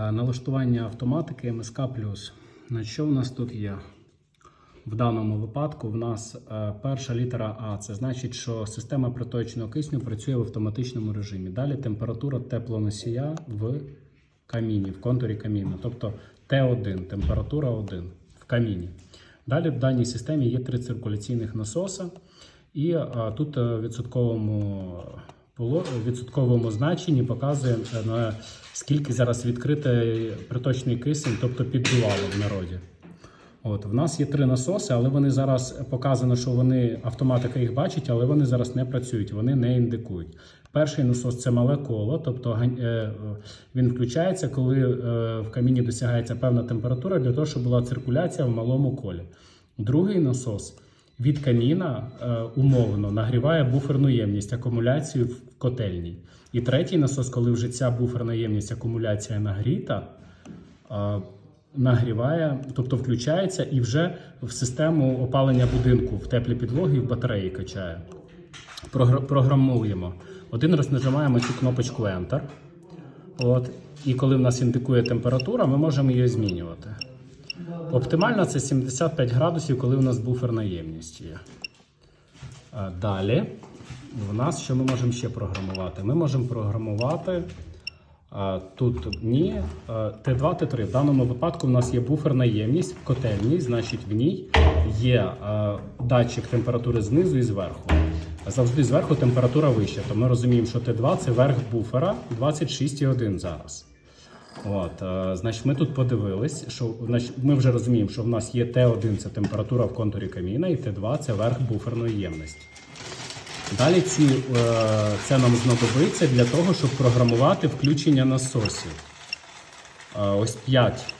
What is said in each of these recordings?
Е, Налаштування автоматики МСК На що в нас тут є? В даному випадку в нас е, перша літера А. Це значить, що система приточного кисню працює в автоматичному режимі. Далі температура теплоносія в каміні, в контурі каміну. Тобто Т1, температура 1 в каміні. Далі в даній системі є три циркуляційних насоса, і е, тут в відсотковому відсотковому значенні показує е, скільки зараз відкритий приточний кисень, тобто піддувало в народі. От в нас є три насоси, але вони зараз показано, що вони автоматика їх бачить, але вони зараз не працюють, вони не індикують. Перший насос це мале коло, тобто е, е, він включається, коли е, в каміні досягається певна температура для того, щоб була циркуляція в малому колі. Другий насос від каміна е, умовно нагріває буферну ємність акумуляцію в котельній. І третій насос, коли вже ця буферна ємність акумуляція нагріта, е, нагріває, тобто включається і вже в систему опалення будинку в теплі підлоги в батареї качає. Програ- Програмуємо. Один раз нажимаємо цю кнопочку Enter. От. І коли в нас індикує температура, ми можемо її змінювати. Оптимально це 75 градусів, коли у нас буферна ємність є. Далі в нас що ми можемо ще програмувати? Ми можемо програмувати тут ні, Т2, Т3. В даному випадку в нас є буферна ємність в котельні, значить в ній є датчик температури знизу і зверху. Завжди зверху температура вища, то ми розуміємо, що Т2 це верх буфера 26,1 зараз. От, е, значить, ми тут подивились, що значить, ми вже розуміємо, що в нас є Т1 це температура в контурі каміна, і Т2 це верх буферної ємності. Далі ці, е, це нам знадобиться для того, щоб програмувати включення насосів. Е, ось 5.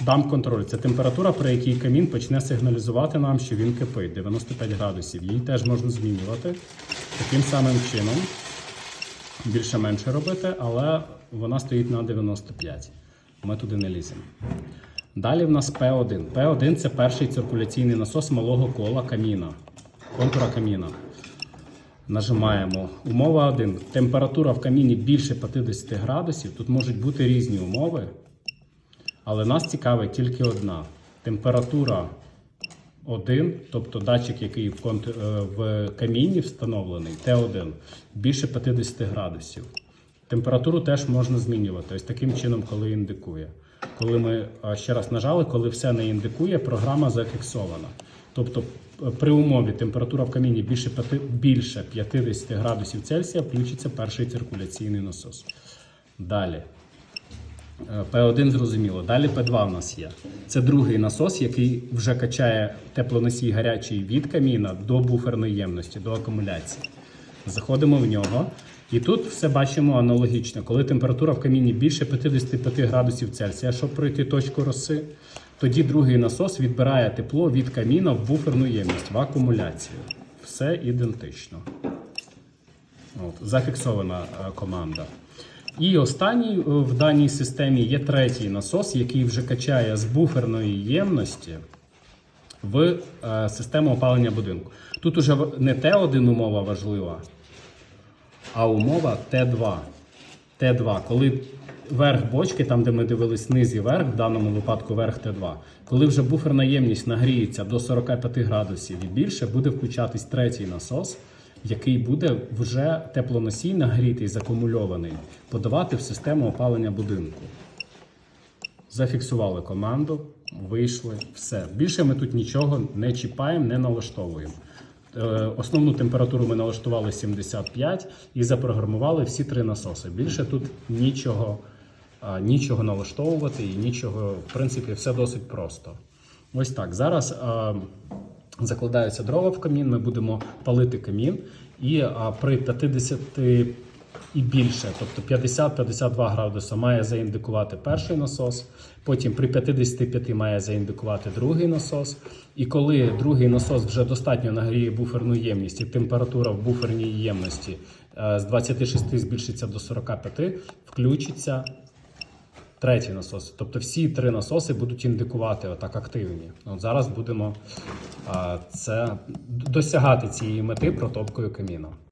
Дам контроль. Це температура, при якій камін почне сигналізувати нам, що він кипить 95 градусів. Її теж можна змінювати таким самим чином більше-менше робити, але вона стоїть на 95. Ми туди не ліземо. Далі в нас P1. P1 це перший циркуляційний насос малого кола каміна, контура каміна. Нажимаємо. Умова 1. Температура в каміні більше 50 градусів. Тут можуть бути різні умови, але нас цікавить тільки одна. Температура 1, тобто датчик, який в, е, в каміні встановлений, Т1, більше 50 градусів. Температуру теж можна змінювати. Ось таким чином, коли індикує. Коли ми ще раз нажали, коли все не індикує, програма зафіксована. Тобто е, при умові температура в каміні більше, більше 50 градусів Цельсія включиться перший циркуляційний насос. Далі. Е, П1 зрозуміло. Далі П2 в нас є. Це другий насос, який вже качає теплоносій гарячий від каміна до буферної ємності, до акумуляції. Заходимо в нього. І тут все бачимо аналогічно. Коли температура в каміні більше 55 градусів Цельсія, щоб пройти точку роси, тоді другий насос відбирає тепло від каміна в буферну ємність, в акумуляцію. Все ідентично. От, зафіксована е, команда. І останній е, в даній системі є третій насос, який вже качає з буферної ємності в е, систему опалення будинку. Тут уже не Т1 умова важлива, а умова Т2. Т2, коли верх бочки, там де ми дивились низ і верх, в даному випадку верх Т2, коли вже буферна ємність нагріється до 45 градусів і більше, буде включатись третій насос, який буде вже теплоносій нагрітий, закумульований, подавати в систему опалення будинку. Зафіксували команду, вийшли, все. Більше ми тут нічого не чіпаємо, не налаштовуємо. Е, Основну температуру ми налаштували 75 і запрограмували всі три насоси. Більше тут нічого, нічого налаштовувати і нічого, в принципі, все досить просто. Ось так. Зараз закладаються дрова в камін, ми будемо палити камін, і при 50 і більше, тобто 50-52 градуси має заіндикувати перший насос, потім при 55 має заіндикувати другий насос. І коли другий насос вже достатньо нагріє буферну ємність, і температура в буферній ємності е, з 26 збільшиться до 45, включиться третій насос. Тобто всі три насоси будуть індикувати отак активні. От зараз будемо це досягати цієї мети протопкою каміна.